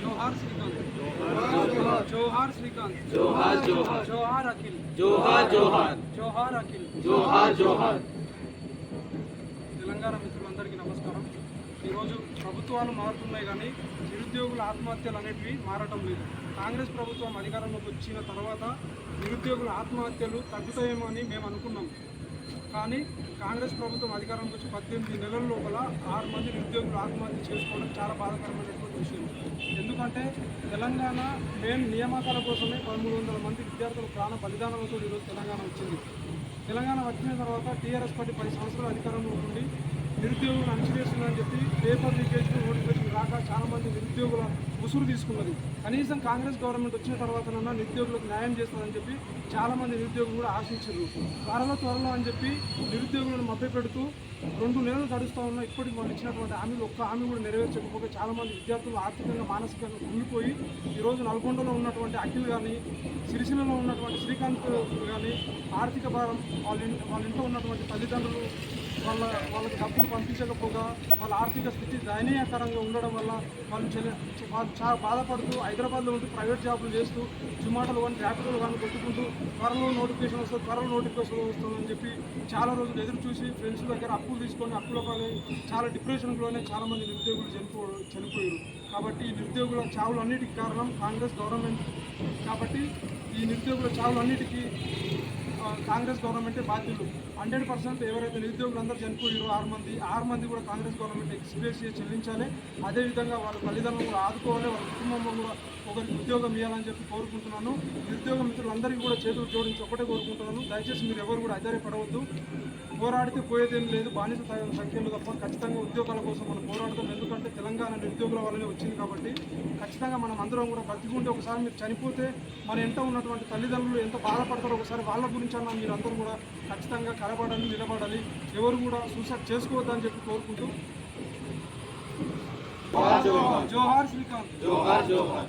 జోహార్ శ్రీకాంత్ జోహార్ శ్రీకాంత్ జోహార్ జోహార్ జోహార్ అఖిల్ జోహార్ జోహార్ జోహార్ అఖిల్ జోహార్ జోహార్ తెలంగాణ మిత్రులందరికీ నమస్కారం ఈరోజు ప్రభుత్వాలు మారుతున్నాయి కానీ నిరుద్యోగుల ఆత్మహత్యలు అనేటివి మారటం లేదు. కాంగ్రెస్ ప్రభుత్వం అధికారంలోకి వచ్చిన తర్వాత నిరుద్యోగుల ఆత్మహత్యలు తగ్గుతాయేమో అని మేము అనుకున్నాం. కానీ కాంగ్రెస్ ప్రభుత్వం అధికారంలోకి వచ్చి పద్దెనిమిది నెలల లోపల ఆరు మంది నిరుద్యోగులు ఆత్మహత్య చేసుకోవడం చాలా బాధాకరమైనటువంటి విషయం. ఎందుకంటే తెలంగాణ మెయిన్ నియామకాల కోసమే పదమూడు వందల మంది విద్యార్థుల ప్రాణ బలిదానాలతో ఈరోజు తెలంగాణ వచ్చింది. తెలంగాణ వచ్చిన తర్వాత టీఆర్ఎస్ పార్టీ పది సంవత్సరాలు అధికారంలో ఉండి నిరుద్యోగులను అణచివేస్తుందని చెప్పి పేపర్ లీకేజ్ నోటిఫికేషన్ రాక చాలామంది నిరుద్యోగుల ఉసురు తీసుకున్నది. కనీసం కాంగ్రెస్ గవర్నమెంట్ వచ్చిన తర్వాతనన్నా నిరుద్యోగులకు న్యాయం చేస్తుందని చెప్పి చాలామంది నిరుద్యోగులు కూడా ఆశించారు. త్వరలో త్వరలో అని చెప్పి నిరుద్యోగులను మభ్యపెడుతూ రెండు నెలలు గడుస్తూ ఉన్నా ఇప్పటికి వాళ్ళు ఇచ్చినటువంటి హామీలు ఒక్క హామీ కూడా నెరవేర్చకపోతే చాలామంది విద్యార్థులు ఆర్థికంగా మానసికంగా కుంగిపోయి ఈరోజు నల్గొండలో ఉన్నటువంటి అఖిల్ కానీ సిరిసిల్లలో ఉన్నటువంటి శ్రీకాంత్ కానీ ఆర్థిక భారం వాళ్ళ వాళ్ళ ఇంట్లో ఉన్నటువంటి తల్లిదండ్రులు వాళ్ళ వాళ్ళకి డబ్బులు పంపించకపోగా వాళ్ళ ఆర్థిక స్థితి దయనీయకరంగా ఉండడం వల్ల వాళ్ళు వాళ్ళు చాలా బాధపడుతూ హైదరాబాద్లో ఉంటూ ప్రైవేట్ జాబులు చేస్తూ జుమాటలు కానీ ర్యాపిడోలు కానీ కొట్టుకుంటూ త్వరలో నోటిఫికేషన్ వస్తుంది త్వరలో నోటిఫికేషన్ వస్తుందని చెప్పి చాలా రోజులు ఎదురు చూసి ఫ్రెండ్స్ దగ్గర అప్పులు తీసుకొని అప్పుల పాలై చాలా డిప్రెషన్లోనే చాలామంది నిరుద్యోగులు చనిపో చనిపోయారు. కాబట్టి ఈ నిరుద్యోగుల చావులన్నిటికీ కారణం కాంగ్రెస్ గవర్నమెంట్. కాబట్టి ఈ నిరుద్యోగుల చావులు అన్నిటికీ కాంగ్రెస్ గవర్నమెంటే బాధ్యులు. హండ్రెడ్ పర్సెంట్ ఎవరైతే నిరుద్యోగులు అందరూ చనిపోయారో ఆరు మంది ఆరు మంది కూడా కాంగ్రెస్ గవర్నమెంట్ ఎక్స్పీరియన్స్ చెల్లించాలి. అదేవిధంగా వాళ్ళ తల్లిదండ్రులు కూడా ఆదుకోవాలి వాళ్ళ కుటుంబంలో కూడా ఒకరికి ఉద్యోగం ఇవ్వాలని చెప్పి కోరుకుంటున్నాను. నిరుద్యోగ మిత్రులందరికీ కూడా చేతులు జోడించి ఒకటే కోరుకుంటున్నాను. దయచేసి మీరు ఎవరు కూడా పడవద్దు పోరాడితే పోయేదేం లేదు. బానిస సంఖ్యలు సంఖ్యలో తప్ప ఖచ్చితంగా ఉద్యోగాల కోసం మనం పోరాడతాం. ఎందుకంటే తెలంగాణ నిరుద్యోగుల వల్లనే వచ్చింది కాబట్టి ఖచ్చితంగా మనం అందరం కూడా బతికుంటే ఒకసారి మీరు చనిపోతే మన ఎంత ఉన్నటువంటి తల్లిదండ్రులు ఎంత బాధపడతారో ఒకసారి వాళ్ళ గురించి మీరు అందరూ కూడా ఖచ్చితంగా కలబడాలి నిలబడాలి ఎవరు కూడా సూసైడ్ చేసుకోవద్దని చెప్పి కోరుకుంటూ. జోహార్ శ్రీకాంత్. జోహార్ జోహార్.